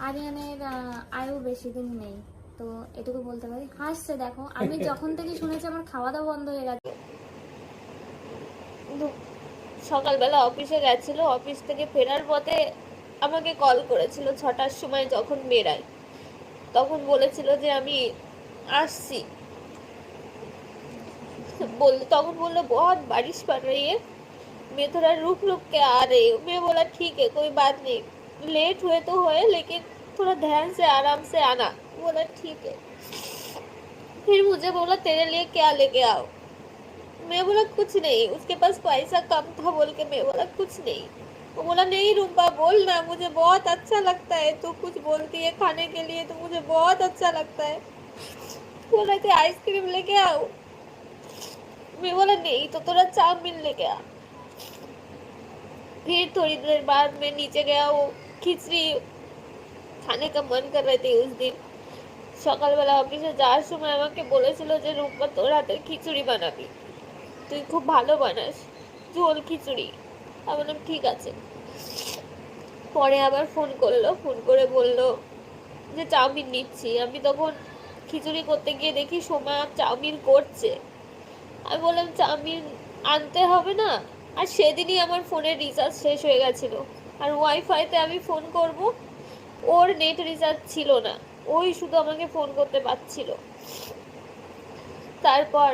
আরিয়ানের আয়ু বেশি দিন নেই। তো এটুকু বলতে পারি। হাসছে দেখো। আমি যখন থেকে শুনেছি আমার খাওয়া দাওয়া বন্ধ হয়ে গেছে। সকালবেলা অফিসে গেছিল। অফিস থেকে ফেরার পথে আমাকে কল করেছিল ছটার সময় যখন বেরাই। তখন বলেছিল যে আমি আসছি। বল তখন বলল বহুত বারিশ পড় রही है मैं थोड़ा আরে। মেয়ে বলা ঠিক रही हूँ मैं बोला लेट हुए तो हुए, लेकिन थोड़ा ध्यान से, आराम से आना। बोला, ठीक है। फिर मुझे बोला, तेरे लिए क्या लेके आओ? मैं बोला, कुछ नहीं। उसके पास पैसा कम था बोल के मैं बोला, कुछ नहीं। वो बोला, नहीं रूपा, बोल ना। मुझे बहुत अच्छा लगता है। तू कुछ बोलती है खाने के लिए तो मुझे बहुत अच्छा लगता है। बोला कि, आइसक्रीम लेके आओ? मैं बोला, नहीं तो थोड़ा चाउमीन लेके आ। फिर थोड़ी देर बाद मैं नीचे गया, वो খিচড়ি খানে কা মন কর রহে উস দিন সকালবেলা অফিসে যাওয়ার সময় আমাকে বলেছিল যে রূপা তোর হাতের খিচুড়ি বানাবি। তুই খুব ভালো বানাস, ঝোল খিচুড়ি। আমি বললাম, ঠিক আছে। পরে আবার ফোন করল ফোন করে বলল যে, চাউমিন নিচ্ছি। আমি তখন খিচুড়ি করতে গিয়ে দেখি সোমা চাউমিন করছে। আমি বললাম, চাউমিন আনতে হবে না? আর সেদিনই আমার ফোনের রিচার্জ শেষ হয়ে গেছিল। আর ওয়াইফাইতে আমি ফোন করব ওর নেট রিচার্জ ছিল না ওই শুধু আমাকে ফোন করতে পারছিল তারপর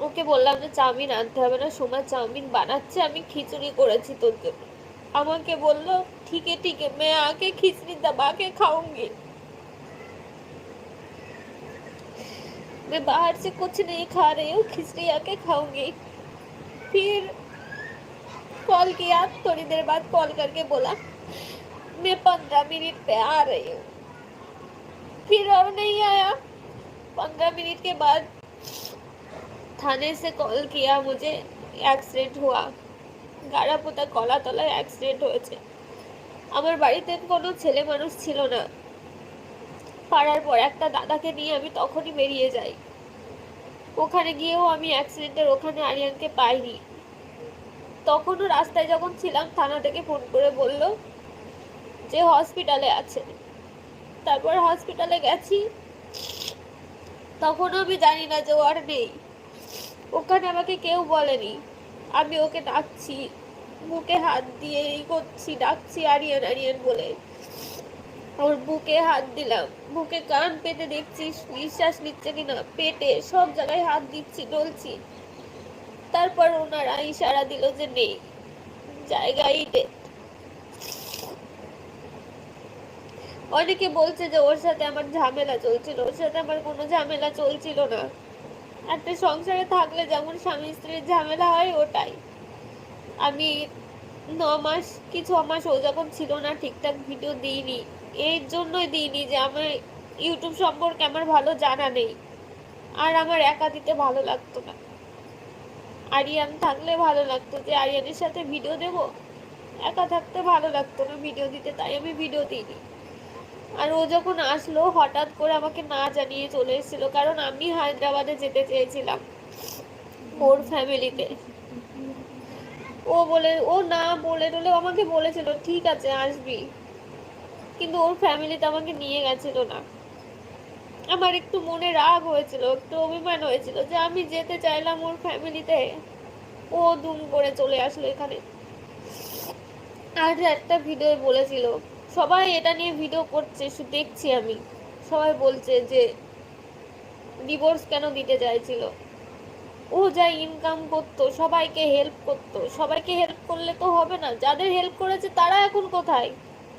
ওকে বললাম যে চাউমিন আনতে হবে না সোমা চাউমিন বানাচ্ছে আমি খিচুড়ি করেছি তোর জন্য আমাকে বললো ঠিক है ठीक है मैं आके खिचड़ी दबा के खाऊंगी मैं बाहर से कुछ नहीं खा रही हूँ खिचड़ी आके खाऊंगी फिर कॉल किया थोड़ी देर बाद कॉल करके बोला मैं पंद्रह मिनट पे आ रही हूँ फिर अब नहीं आया पंद्रह मिनट के बाद थाने से कॉल किया मुझे एक्सीडेंट हुआ গাড়া পোতা কলা তলায় অ্যাক্সিডেন্ট হয়েছে আমার বাড়িতে কোনো ছেলে মানুষ ছিল না পাড়ার পর একটা দাদাকে নিয়ে আমি তখনই বেরিয়ে যাই ওখানে গিয়েও আমি অ্যাক্সিডেন্টের ওখানে আরিয়ানকে পাইনি তখনও রাস্তায় যখন ছিলাম থানা থেকে ফোন করে বলল যে হসপিটালে আছে। তারপর হসপিটালে গেছি। তখনও আমি জানি না যে ও আর নেই। ওখানে আমাকে কেউ বলেনি। আমি ওকে ডাকছি বুকে হাত দিয়ে এই করছি, ডাকছি আরিয়ান আরিয়ান বলে। ওর বুকে হাত দিলাম। বুকে কান পেতে দেখছি, নিঃশ্বাস নিচ্ছে কিনা, পেটে সব জায়গায় হাত দিচ্ছি, ডলছি। তারপর ওনারা ইশারা দিল যে নেই জায়গায় অনেকে বলছে যে, ওর সাথে আমার ঝামেলা চলছিল। ওর সাথে আমার কোনো ঝামেলা চলছিল না। একটা সংসারে থাকলে যেমন স্বামী স্ত্রীর ঝামেলা হয়, ওটাই। আমি ন মাস কি ছ মাস ও যখন ছিল না, ঠিকঠাক ভিডিও দিইনি। এর জন্যই দিইনি যে, আমার ইউটিউব সম্পর্কে আমার ভালো জানা নেই। আর আমার একা দিতে ভালো লাগতো না। আরিয়ান থাকলে ভালো লাগতো যে আরিয়ানের সাথে ভিডিও দেব। একা থাকতে ভালো লাগতো না ভিডিও দিতে, তাই আমি ভিডিও দিইনি। আর ও যখন আসলো, হঠাৎ করে আমাকে না জানিয়ে চলে এসেছিল, কারণ আমি হায়দ্রাবাদে যেতে চেয়েছিলাম ওর ফ্যামিলিতে ও বলে, ও না বলে টলে আমাকে বলেছিল, ঠিক আছে, আসবি। কিন্তু ওর ফ্যামিলিতে আমাকে নিয়ে গেছিল না। আমার একটু মনে রাগ হয়েছিল, একটু অভিমান হয়েছিল যে আমি যেতে চাইলাম ওর ফ্যামিলিতে। ও দুম করে চলে আসলো এখানে। আর একটা ভিডিও বলেছিল, সবাই এটা নিয়ে ভিডিও করছে দেখছি আমি। সবাই বলছে যে ডিভোর্স কেন দিতে চাইছিল? ও যা ইনকাম করতো, সবাইকে হেল্প করতো। সবাইকে হেল্প করলে তো হবে না। যাদের হেল্প করেছে তারা এখন কোথায়?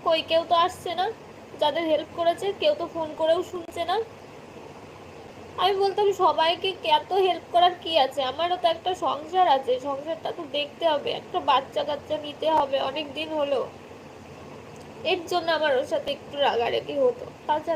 কই, কেউ তো আসছে না? যাদের হেল্প করেছে, কেউ তো ফোন করেও শুনছে না। আমি বলতাম, সবাইকে এত হেল্প করার কি আছে? আমারও তো একটা সংসার আছে, সংসারটা তো দেখতে হবে। একটা বাচ্চা কাচ্চা নিতে হবে অনেক দিন হলো। এর জন্য আমার ওর সাথে একটু রাগারাগি হতো। তাছাড়া